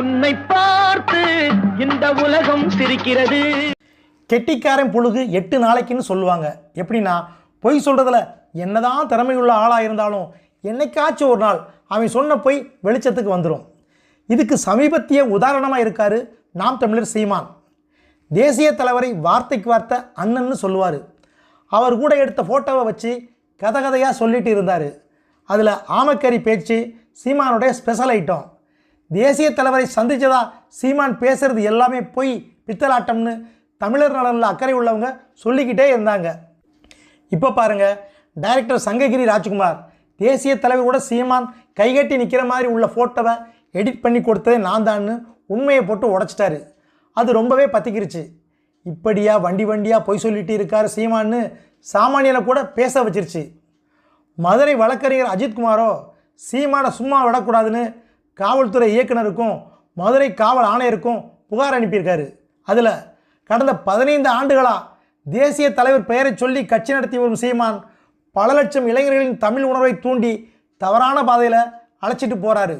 உன்னை பார்த்து இந்த உலகம் சிரிக்கிறது. கெட்டிக்காரன் புழுகு எட்டு நாளைக்குன்னு சொல்லுவாங்க. எப்படின்னா பொய் சொல்கிறதுல என்னதான் திறமையுள்ள ஆளாக இருந்தாலும் என்னைக்காச்சும் ஒரு நாள் அவன் சொன்ன பொய் வெளிச்சத்துக்கு வந்துடும் இதுக்கு சமீபத்திய உதாரணமாக இருக்கார் நாம் தமிழர் சீமான். தேசிய தலைவரை வார்த்தைக்கு வார்த்தை அண்ணன்னு சொல்லுவார். அவர் கூட எடுத்த ஃபோட்டோவை வச்சு கதை கதையாக சொல்லிட்டு இருந்தார். அதில் ஆமக்கறி பேச்சு சீமானுடைய ஸ்பெஷல் ஐட்டம் தேசிய தலைவரை சந்தித்ததா சீமான் பேசுறது எல்லாமே பொய் பித்தலாட்டம்னு தமிழர் நலனில் அக்கறை உள்ளவங்க சொல்லிக்கிட்டே இருந்தாங்க. இப்போ பாருங்கள் டைரக்டர் சங்ககிரி ராஜ்குமார் தேசிய தலைவர் கூட சீமான் கைகட்டி நிற்கிற மாதிரி உள்ள ஃபோட்டோவை எடிட் பண்ணி கொடுத்ததே நான் தான்னு உண்மையை போட்டு உடைச்சிட்டாரு. அது ரொம்பவே பத்திக்கிருச்சு. இப்படியா வண்டி வண்டியாக பொய் சொல்லிட்டு இருக்கார் சீமான்னு சாமானியனை கூட பேச வச்சிருச்சு. மதுரை வழக்கறிஞர் அஜித்குமாரோ சீமானை சும்மா விடக்கூடாதுன்னு காவல்துறை இயக்குனருக்கும் மதுரை காவல் ஆணையருக்கும் புகார் அனுப்பியிருக்காரு. அதில் கடந்த பதினைந்து ஆண்டுகளாக தேசிய தலைவர் பெயரை சொல்லி கட்சி நடத்தி வரும் சீமான் பல லட்சம் இளைஞர்களின் தமிழ் உணர்வை தூண்டி தவறான பாதையில் அழைச்சிட்டு போகிறாரு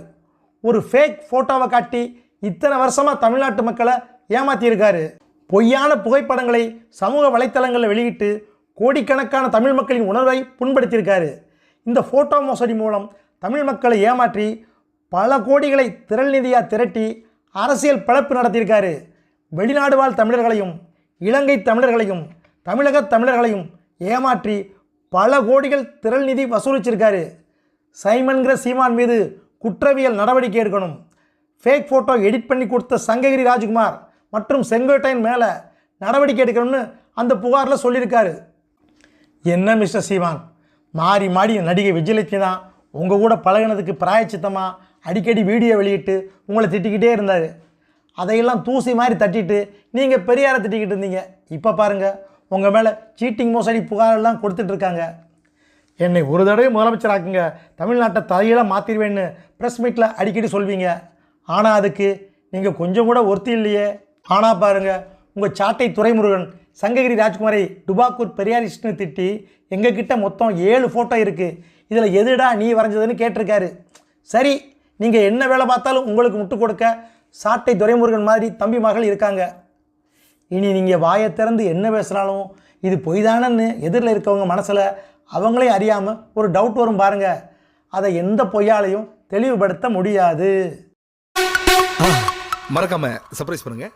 ஒரு ஃபேக் ஃபோட்டோவை காட்டி இத்தனை வருஷமாக தமிழ்நாட்டு மக்களை ஏமாற்றியிருக்காரு பொய்யான புகைப்படங்களை சமூக வலைத்தளங்களில் வெளியிட்டு கோடிக்கணக்கான தமிழ் மக்களின் உணர்வை புண்படுத்தியிருக்காரு. இந்த ஃபோட்டோ மோசடி மூலம் தமிழ் மக்களை ஏமாற்றி பல கோடிகளை திரள் நிதியாக திரட்டி அரசியல் பிளப்பு நடத்தியிருக்காரு. வெளிநாடு வாழ் தமிழர்களையும் இலங்கை தமிழர்களையும் தமிழக தமிழர்களையும் ஏமாற்றி பல கோடிகள் திரள் நிதி வசூலிச்சிருக்காரு. சைமன்கிற சீமான் மீது குற்றவியல் நடவடிக்கை எடுக்கணும். ஃபேக் ஃபோட்டோ எடிட் பண்ணி கொடுத்த சங்ககிரி ராஜ்குமார் மற்றும் செங்கோட்டையன் மேலே நடவடிக்கை எடுக்கணும்னு அந்த புகாரில் சொல்லியிருக்காரு. என்ன மிஸ்டர் சீமான்? மாறி மாறி நடிகை விஜயலட்சுமி தான் உங்கள் கூட பழகினதுக்கு பிராயச்சித்தமாக அடிக்கடி வீடியோ வெளியிட்டு உங்களை திட்டிக்கிட்டே இருந்தார். அதையெல்லாம் தூசி மாதிரி தட்டிட்டு நீங்கள் பெரியாரை திட்டிக்கிட்டு இருந்தீங்க. இப்போ பாருங்கள் உங்கள் மேலே சீட்டிங் மோசடி புகாரெல்லாம் கொடுத்துட்ருக்காங்க என்னை ஒரு தடவை முதலமைச்சராக்குங்க தமிழ்நாட்டை தலையெல்லாம் மாற்றிடுவேன்னு ப்ரெஸ் மீட்டில் அடிக்கடி சொல்வீங்க. ஆனால் அதுக்கு நீங்கள் கொஞ்சம் கூட ஒருத்தி இல்லையே. ஆனால் பாருங்கள் உங்கள் சாட்டை துரைமுருகன் சங்ககிரி ராஜ்குமாரை டுபாக்கூர் பெரியாரிஸ்ட்னு திட்டி எங்ககிட்ட மொத்தம் ஏழு ஃபோட்டோ இருக்குது இதில் எதுடா நீ வரைஞ்சதுன்னு கேட்டிருக்காரு. சரி நீங்கள் என்ன வேலை பார்த்தாலும் உங்களுக்கு முட்டு கொடுக்க சாட்டை துரைமுருகன் மாதிரி தம்பி மகள் இருக்காங்க. இனி நீங்கள் வாயை திறந்து என்ன பேசுனாலும் இது பொய்தானன்னு எதிரில் இருக்கவங்க மனசில் அவங்களே அறியாமல் ஒரு டவுட் வரும் பாருங்க. அதை எந்த பொய்யாலையும் தெளிவுபடுத்த முடியாது. மறக்காமல் சர்ப்ரைஸ் பண்ணுங்கள்